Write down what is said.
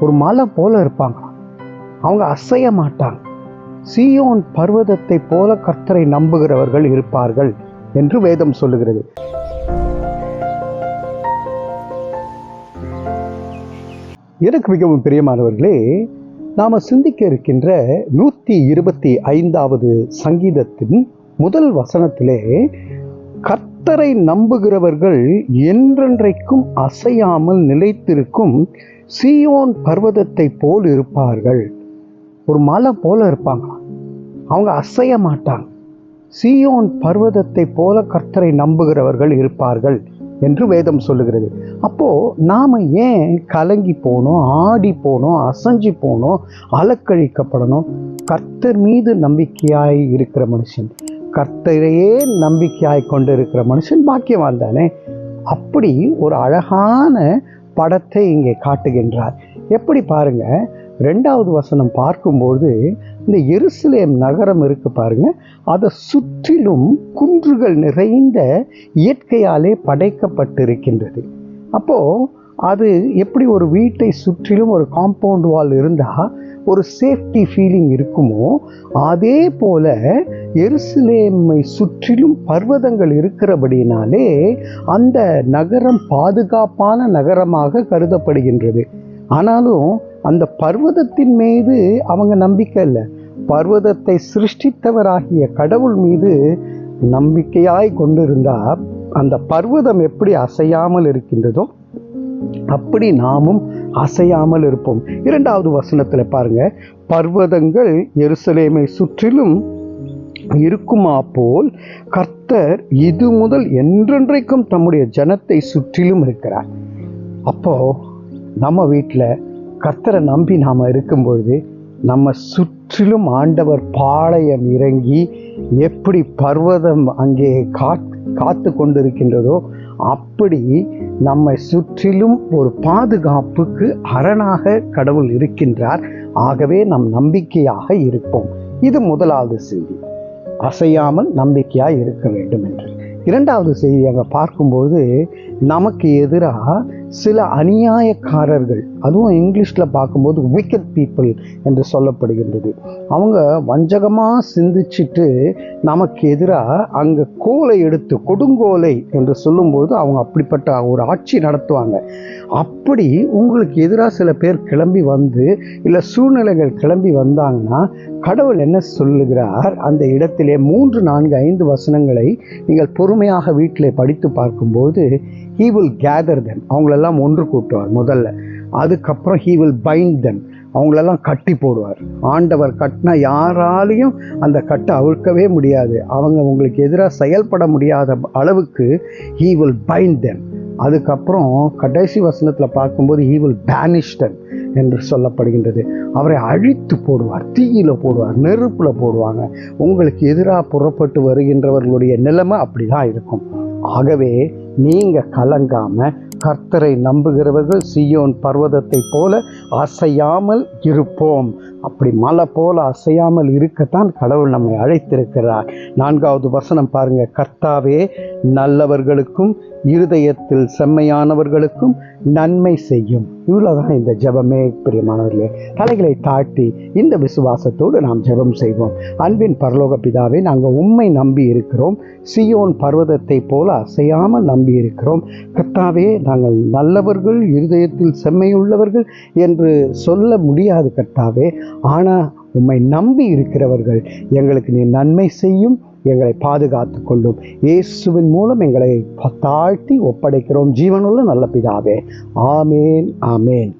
ஒரு மலை போல இருப்பாங்க. அவங்க அசைய மாட்டாங்க. சீயோன் பர்வதத்தை போல கர்த்தரை நம்புகிறவர்கள் இருப்பார்கள் என்று வேதம் சொல்லுகிறது. எனக்கு மிகவும் பிரியமானவர்களே நாம் சிந்திக்க இருக்கின்ற நூற்றி இருபத்தி ஐந்தாவது சங்கீதத்தின் முதல் வசனத்திலே கர்த்தரை நம்புகிறவர்கள் என்றென்றைக்கும் அசையாமல் நிலைத்திருக்கும் சீயோன் பர்வதத்தை போல் இருப்பார்கள். ஒரு மலை போல இருப்பாங்க. அவங்க அசைய மாட்டாங்க. சீயோன் பர்வதத்தை போல கர்த்தரை நம்புகிறவர்கள் இருப்பார்கள் என்று வேதம் சொல்லுகிறது. அப்போ நாம் ஏன் கலங்கி போனோம் ஆடி போனோம் அசைஞ்சு போனோம் அலக்கழிக்கப்படணும்? கர்த்தர் மீது நம்பிக்கையாய் இருக்கிற மனுஷன் கர்த்தரையே நம்பிக்கையாய் கொண்டு இருக்கிற மனுஷன் பாக்கியவான் தானே? அப்படி ஒரு அழகான படத்தை இங்கே காட்டுகின்றார். எப்படி பாருங்க ரெண்டாவது வசனம் பார்க்கும்போது இந்த எருசலேம் நகரம் இருக்கு பாருங்க அதை சுற்றிலும் குன்றுகள் நிறைந்த இயற்கையாலே படைக்கப்பட்டிருக்கின்றது. அப்போ அது எப்படி ஒரு வீட்டை சுற்றிலும் ஒரு காம்பவுண்ட் வால் இருந்தால் ஒரு சேஃப்டி ஃபீலிங் இருக்குமோ அதே போல எருசலேமை சுற்றிலும் பர்வதங்கள் இருக்கிறபடினாலே அந்த நகரம் பாதுகாப்பான நகரமாக கருதப்படுகின்றது. ஆனாலும் அந்த பர்வதத்தின் மீது அவங்க நம்பிக்கை இல்லை. பர்வதத்தை சிருஷ்டித்தவராகிய கடவுள் மீது நம்பிக்கையாய் கொண்டிருந்தா அந்த பர்வதம் எப்படி அசையாமல் இருக்கின்றதோ அப்படி நாமும் அசையாமல் இருப்போம். இரண்டாவது வசனத்தில் பாருங்க பர்வதங்கள் எருசலேமை சுற்றிலும் இருக்குமா போல் கர்த்தர் இது முதல் என்றென்றைக்கும் தம்முடைய ஜனத்தை சுற்றிலும் இருக்கிறார். அப்போ நம்ம வீட்டில் கர்த்தரை நம்பி நாம் இருக்கும் பொழுது நம்ம சுற்றிலும் ஆண்டவர் பாளையம் இறங்கி எப்படி பர்வதம் அங்கே காத் காத்து கொண்டிருக்கின்றதோ அப்படி நம்மை சுற்றிலும் ஒரு பாதுகாப்புக்கு அரணாக கடவுள் இருக்கின்றார். ஆகவே நம் நம்பிக்கையாக இருப்போம். இது முதலாவது செய்தி. அசையாமல் நம்பிக்கையாக இருக்க வேண்டும் என்று இரண்டாவது செய்தி அங்கே பார்க்கும்போது நமக்கு எதிராக சில அநியாயக்காரர்கள் அதுவும் இங்கிலீஷில் பார்க்கும்போது விக்கெட் பீப்புள் என்று சொல்லப்படுகின்றது. அவங்க வஞ்சகமாக சிந்திச்சுட்டு நமக்கு எதிராக அங்கே கோலை எடுத்து கொடுங்கோலை என்று சொல்லும்போது அவங்க அப்படிப்பட்ட ஒரு ஆட்சி நடத்துவாங்க. அப்படி உங்களுக்கு எதிராக சில பேர் கிளம்பி வந்து இல்லை சூழ்நிலைகள் கிளம்பி வந்தாங்கன்னா கடவுள் என்ன சொல்லுகிறார்? அந்த இடத்திலே மூன்று நான்கு ஐந்து வசனங்களை நீங்கள் பொறுமையாக வீட்டிலே படித்து பார்க்கும்போது ஹீ வில் கேதர் தென் அவங்களெல்லாம் ஒன்று கூட்டுவார் முதல்ல. அதுக்கப்புறம் ஹீ வில் பைண்ட் தென் அவங்களெல்லாம் கட்டி போடுவார். ஆண்டவர் கட்டினா யாராலையும் அந்த கட்டை அவிழ்க்கவே முடியாது. அவங்க உங்களுக்கு எதிராக செயல்பட முடியாத அளவுக்கு ஹீ வில் பைண்ட் தென் அதுக்கப்புறம் கடைசி வசனத்தில் பார்க்கும்போது ஹீ வில் பேனிஷ்டன் என்று சொல்லப்படுகின்றது. அவரை அழித்து போடுவார். தீயில போடுவார். நெருப்பில் போடுவாங்க. உங்களுக்கு எதிராக புறப்பட்டு வருகின்றவர்களுடைய நிலைமை அப்படி தான் இருக்கும். ஆகவே நீங்க கலங்காம கர்த்தரை நம்புகிறவர்கள் சியோன் பர்வதத்தை போல அசையாமல் இருப்போம். அப்படி மலை போல அசையாமல் இருக்கத்தான் கடவுள் நம்மை அழைத்திருக்கிறார். நான்காவது வசனம் பாருங்க. கர்த்தாவே நல்லவர்களுக்கும் இருதயத்தில் செம்மையானவர்களுக்கும் நன்மை செய்யும். இவ்வளோதான் இந்த ஜெபமே பிரியமானவர்களே. தலைகளை தாட்டி இந்த விசுவாசத்தோடு நாம் ஜெபம் செய்வோம். அன்பின் பரலோக பிதாவே நாங்கள் உண்மை நம்பி இருக்கிறோம். சியோன் பர்வதத்தை போல அசையாமல் நம்பி இருக்கிறோம். கர்த்தாவே நாங்கள் நல்லவர்கள் இருதயத்தில் செம்மையுள்ளவர்கள் என்று சொல்ல முடியாது கர்த்தாவே. ஆனால் உம்மை நம்பி இருக்கிறவர்கள் எங்களுக்கு நீ நன்மை செய்யும் எங்களை பாதுகாத்து கொள்ளும். இயேசுவின் மூலம் எங்களை தாழ்த்தி ஒப்படைக்கிறோம். ஜீவனுள்ள நல்ல பிதாவே. ஆமேன் ஆமேன்.